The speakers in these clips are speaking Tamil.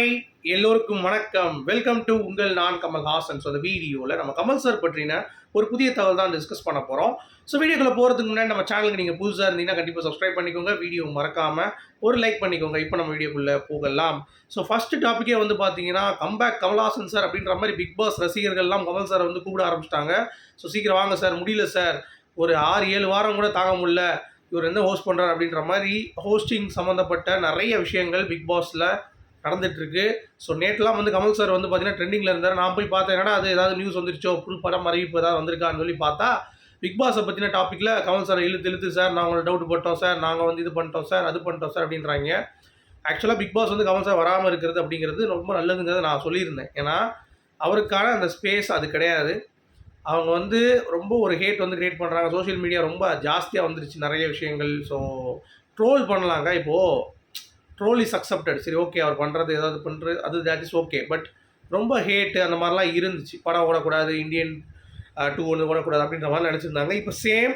ஹாய் எல்லோருக்கும் வணக்கம். வெல்கம் டு உங்கள் நான் கமல் ஹாசன். ஸோ அந்த வீடியோவில் நம்ம கமல் சார் பற்றின ஒரு புதிய தகவல் தான் டிஸ்கஸ் பண்ண போகிறோம் ஸோ வீடியோக்குள்ள போகிறதுக்கு முன்னாடி நம்ம சேனலுக்கு நீங்கள் புதுசாக இருந்தீங்கன்னா கண்டிப்பாக சப்ஸ்கிரைப் பண்ணிக்கோங்க. வீடியோ மறக்காமல் ஒரு லைக் பண்ணிக்கோங்க. இப்போ நம்ம வீடியோக்குள்ளே போகலாம். ஸோ ஃபஸ்ட்டு டாப்பிக்கே வந்து பார்த்தீங்கன்னா கம்பேக் கமல்ஹாசன் சார் அப்படின்ற மாதிரி பிக் பாஸ் ரசிகர்கள்லாம் கமல் சாரை வந்து கூப்பிட ஆரம்பிச்சிட்டாங்க. ஸோ சீக்கிரம் வாங்க சார் முடியல சார் ஒரு ஆறு ஏழு வாரம் கூட தாங்க முடியல. இவர் என்ன ஹோஸ்ட் பண்ணுறார் அப்படின்ற மாதிரி ஹோஸ்டிங் சம்மந்தப்பட்ட நிறைய விஷயங்கள் பிக் பாஸில் நடந்துட்டு ஸோ நேற்றுலாம் வந்து கமல் சார் வந்து பார்த்தீங்கன்னா ட்ரெண்டிங்கில் இருந்தார். நான் போய் பார்த்தேன் என்னடா அது? ஏதாவது நியூஸ் வந்துருச்சோ? புது படம் அறிவிப்பு ஏதாவது வந்திருக்கான்னு சொல்லி பார்த்தா பிக் பாஸை பற்றின டாப்பிக்கில் கமல் சார் இழுத்து இழுத்து சார் நாங்கள் உங்களை டவுட் போட்டோம் சார் நாங்கள் வந்து இது பண்ணிட்டோம் சார் அது பண்ணிட்டோம் சார் அப்படின்றாங்க. ஆக்சுவலாக பிக் பாஸ் வந்து கமல் சார் வராமல் இருக்கிறது அப்படிங்கிறது ரொம்ப நல்லதுங்கிறத நான் சொல்லியிருந்தேன். ஏன்னா அவருக்கான அந்த ஸ்பேஸ் அது கிடையாது. அவங்க வந்து ரொம்ப ஒரு ஹேட் வந்து கிரியேட் பண்ணுறாங்க சோஷியல் மீடியா ரொம்ப ஜாஸ்தியாக வந்துருச்சு நிறைய விஷயங்கள். ஸோ ட்ரோல் பண்ணலாங்க இப்போது ட்ரோல் இஸ் அக்செப்டட் சரி ஓகே அவர் பண்ணுறது ஏதாவது பண்ணுறது அது தேட் இஸ் ஓகே பட் ரொம்ப ஹேட்டு அந்த மாதிரிலாம் இருந்துச்சு. படம் ஓடக்கூடாது இந்தியன் டூ ஒன்று ஓடக்கூடாது அப்படின்ற மாதிரி நினச்சிருந்தாங்க. இப்போ same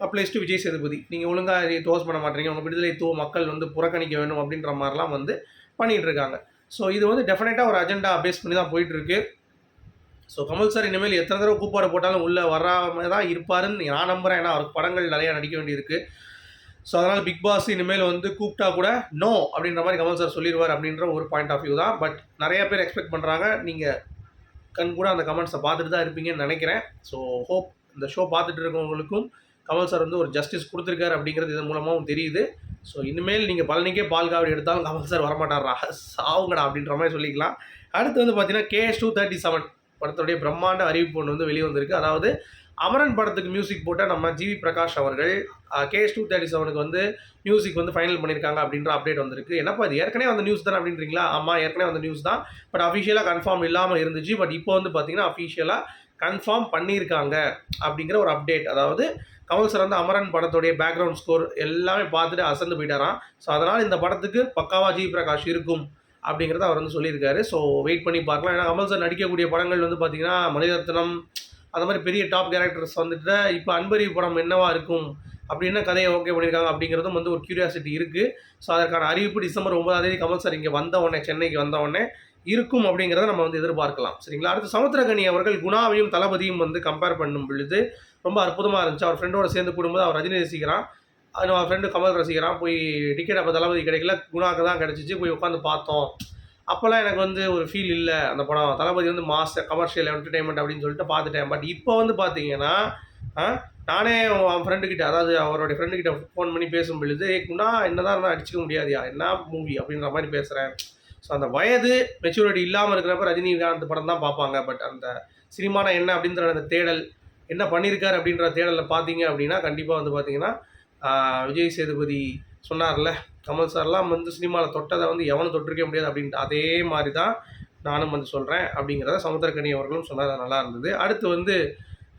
applies to Vijay Sethupathi. நீங்கள் ஒழுங்காக இதை தோஸ் பண்ண மாட்டீங்க. உங்கள் விடுதலை தூ மக்கள் வந்து புறக்கணிக்க வேணும் அப்படின்ற மாதிரிலாம் வந்து பண்ணிகிட்டு இருக்காங்க. ஸோ இது வந்து டெஃபினட்டாக ஒரு அஜெண்டா பேஸ் பண்ணி தான் போயிட்டுருக்கு ஸோ கமல் சார் இனிமேல் எத்தனை தடவை கூப்பாடு போட்டாலும் உள்ளே வராமல் தான் இருப்பாருன்னு நான் நம்புகிறேன் ஏன்னா அவருக்கு படங்கள் நிறையா நடிக்க வேண்டியிருக்கு. ஸோ அதனால் பிக் பாஸ் இனிமேல் வந்து கூப்பிட்டா கூட நோ அப்படின்ற மாதிரி கமல் சார் சொல்லிடுவார் அப்படின்ற ஒரு பாயிண்ட் ஆஃப் வியூ தான். பட் நிறைய பேர் எக்ஸ்பெக்ட் பண்ணுறாங்க நீங்கள் கண் கூட அந்த கமெண்ட்ஸை பார்த்துட்டு தான் இருப்பீங்கன்னு நினைக்கிறேன். ஸோ ஹோப் இந்த ஷோ பார்த்துட்டு இருக்கவங்களுக்கும் கமல் சார் வந்து ஒரு ஜஸ்டிஸ் கொடுத்துருக்காரு அப்படிங்கிறது இதன் மூலமாகவும் தெரியுது. ஸோ இனிமேல் நீங்கள் பழனிக்கே பால் காவடி எடுத்தாலும் கமல் சார் வரமாட்டாரா? சாவுங்கடா அப்படின்ற மாதிரி சொல்லிக்கலாம். அடுத்து வந்து பார்த்தீங்கன்னா கேஎஸ் டூ தேர்ட்டி செவன் படத்துடைய பிரம்மாண்ட அறிவிப்பு ஒன்று வந்து வெளியே வந்திருக்கு அதாவது அமரன் படத்துக்கு மியூசிக் போட்ட நம்ம ஜிவி பிரகாஷ் அவர்கள் கேஎஸ் டூ தேர்ட்டி செவனுக்கு வந்து மியூசிக் வந்து ஃபைனல் பண்ணியிருக்காங்க அப்படின்ற அப்டேட் வந்திருக்கு. என்னப்பா இது? ஏற்கனவே அந்த நியூஸ் தானே அப்படின்றீங்களா? ஆமாம் ஏற்கனவே அந்த நியூஸ் தான். பட் அஃபிஷியலாக கன்ஃபார்ம் இல்லாமல் இருந்துச்சு. பட் இப்போ வந்து பார்த்தீங்கன்னா அஃபிஷியலாக கன்ஃபார்ம் பண்ணியிருக்காங்க அப்படிங்கிற ஒரு அப்டேட் அதாவது கமல் சார் வந்து அமரன் படத்துடைய பேக்ரவுண்ட் ஸ்கோர் எல்லாமே பார்த்துட்டு அசந்து போயிட்டாராம். ஸோ அதனால் இந்த படத்துக்கு பக்காவா ஜி பிரகாஷ் இருக்கும் அப்படிங்கிறத அவர் வந்து சொல்லியிருக்காரு. ஸோ வெயிட் பண்ணி பார்க்கலாம். ஏன்னா கமல் சார் நடிக்கக்கூடிய படங்கள் வந்து பார்த்தீங்கன்னா மணிரத்னம் அந்த மாதிரி பெரிய டாப் கேரக்டர்ஸ் வந்துட்டு இப்போ அன்பறிவு படம் என்னவா இருக்கும்? அப்படின்னு கதையை ஓகே பண்ணியிருக்காங்க அப்படிங்கிறதும் வந்து ஒரு கியூரியாசிட்டி இருக்குது ஸோ அதற்கான அறிவிப்பு டிசம்பர் ஒன்பதாம் தேதி கமல் சார் இங்கே வந்த உடனே சென்னைக்கு வந்த உடனே இருக்கும் அப்படிங்கிறத நம்ம வந்து எதிர்பார்க்கலாம். சரிங்களா? அடுத்து சமுத்திரகனி அவர்கள் குணாவையும் தளபதியும் வந்து கம்பேர் பண்ணும் பொழுது ரொம்ப அற்புதமாக இருந்துச்சு. அவர் ஃப்ரெண்டோட சேர்ந்து கூடும்போது அவர் ரஜினி ரசிக்கிறான். அவன் ஃப்ரெண்டு கமல் ரசிக்கிறான். போய் டிக்கெட் அப்போ தளபதி கிடைக்கல. குணாக்கு தான் கிடச்சிச்சு. போய் உட்காந்து பார்த்தோம். அப்போல்லாம் எனக்கு வந்து ஒரு ஃபீல் இல்லை அந்த படம். தளபதி வந்து மாஸ் கமர்ஷியல் என்டர்டைன்மெண்ட் அப்படின்னு சொல்லிட்டு பார்த்துட்டேன். பட் இப்போ வந்து பார்த்தீங்கன்னா நானே அவன் ஃப்ரெண்டுக்கிட்ட அதாவது அவருடைய ஃப்ரெண்டுக்கிட்ட ஃபோன் பண்ணி பேசும் பொழுது குணா என்னதான் இருந்தால் அடிச்சிக்க முடியாதுயா என்ன மூவி அப்படின்ற மாதிரி பேசுகிறேன் ஸோ அந்த வயது மெச்சூரிட்டி இல்லாமல் இருக்கிறப்ப ரஜினிகாந்த் படம் தான் பார்ப்பாங்க. பட் அந்த சினிமான என்ன அப்படின்ற அந்த தேடல் என்ன பண்ணியிருக்காரு அப்படின்ற தேடலில் பார்த்தீங்க அப்படின்னா கண்டிப்பாக வந்து பார்த்தீங்கன்னா விஜய் சேதுபதி சொன்னார்ல கமல் சார்லாம் வந்து சினிமாவில் தொட்டதை வந்து எவனும் தொட்டிருக்க முடியாது அப்படின்ட்டு அதே மாதிரி தான் நானும் வந்து சொல்கிறேன் அப்படிங்கிறத சமுத்திரக்கணி அவர்களும் சொன்னார் நல்லா இருந்தது. அடுத்து வந்து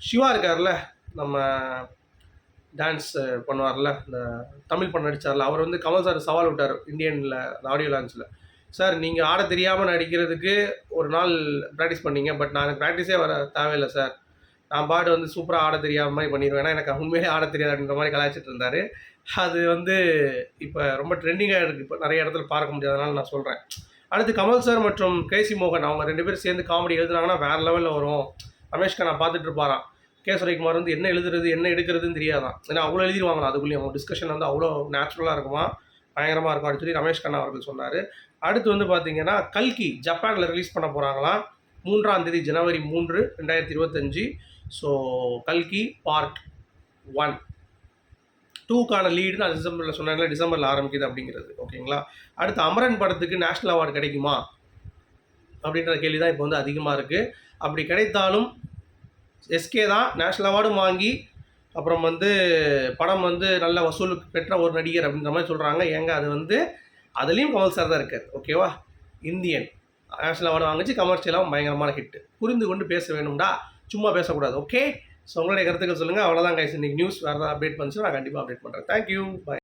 சிவா இருக்கார்ல நம்ம டான்ஸ் பண்ணுவார்ல இந்த தமிழ் பண்ண நடித்தார்ல அவர் வந்து கமல் சார் சவால் விட்டார் இந்தியனில் ஆடியோ லான்ச்சில் சார் நீங்கள் ஆட தெரியாமல் நடிக்கிறதுக்கு ஒரு நாள் ப்ராக்டிஸ் பண்ணீங்க பட் நான் ப்ராக்டிஸே வர தேவையில்லை சார். நான் பாடு வந்து சூப்பராக ஆட தெரியாத மாதிரி பண்ணிடுவேன் ஏன்னா எனக்கு உண்மையிலே ஆட தெரியாது அப்படின்ற மாதிரி கலாய்ச்சிட்டு இருந்தார். அது வந்து இப்போ ரொம்ப ட்ரெண்டிங்காக இருக்குது இப்போ நிறைய இடத்துல பார்க்க முடியாதனால நான் சொல்கிறேன் அடுத்து கமல் சார் மற்றும் கேசி மோகன் அவங்க ரெண்டு பேரும் சேர்ந்து காமெடி எழுதுனாங்கன்னா வேறு லெவலில் வரும். ரமேஷ்கா நான் பார்த்துட்டு இருப்பாராம். கே சுரைக்குமார் வந்து என்ன எழுதுறது என்ன எடுக்கிறதுன்னு தெரியாதான். ஏன்னா அவ்வளோ எழுதிடுவாங்களா அதுக்குள்ளேயும் அவங்க டிஸ்கஷன் வந்து அவ்வளோ நேச்சுரலாக இருக்குமா? பயங்கரமாக இருக்கும் அப்படின்னு சொல்லி ரமேஷ் கண்ணா அவர்கள் சொன்னார். அடுத்து வந்து பார்த்தீங்கன்னா கல்கி ஜப்பானில் ரிலீஸ் பண்ண போகிறாங்களாம் மூன்றாம் தேதி ஜனவரி மூன்று ரெண்டாயிரத்தி இருபத்தஞ்சு. ஸோ கல்கி பார்ட் ஒன் டூக்கான லீடு நான் டிசம்பரில் சொன்னாங்களே டிசம்பரில் ஆரம்பிக்குது அப்படிங்கிறது. ஓகேங்களா அடுத்து அமரன் படத்துக்கு நேஷ்னல் அவார்டு கிடைக்குமா? அப்படின்ற கேள்வி தான் இப்போ வந்து அதிகமாக இருக்குது அப்படி கிடைத்தாலும் எஸ்கே தான் நேஷ்னல் அவார்டும் வாங்கி அப்புறம் வந்து படம் வந்து நல்ல வசூலுக்கு பெற்ற ஒரு நடிகர் அப்படின்ற மாதிரி சொல்கிறாங்க ஏங்க அது வந்து அதுலேயும் கமல் சார் தான் இருக்கார். ஓகேவா இந்தியன் நேஷனல் அவார்டு வாங்கிச்சு கமர்ஷியலாகவும் பயங்கரமான ஹிட் புரிந்து கொண்டு பேச வேணும்டா சும்மா பேசக்கூடாது ஓகே ஸோ உங்களுடைய கருத்துக்கள் சொல்லுங்கள் அவ்வளோதான் கைஸ் இன்றைக்கி நியூஸ் வேறு ஏதாவது அப்டேட் பண்ணிச்சு நான் கண்டிப்பாக அப்டேட் பண்ணுறேன் தேங்க்யூ பாய்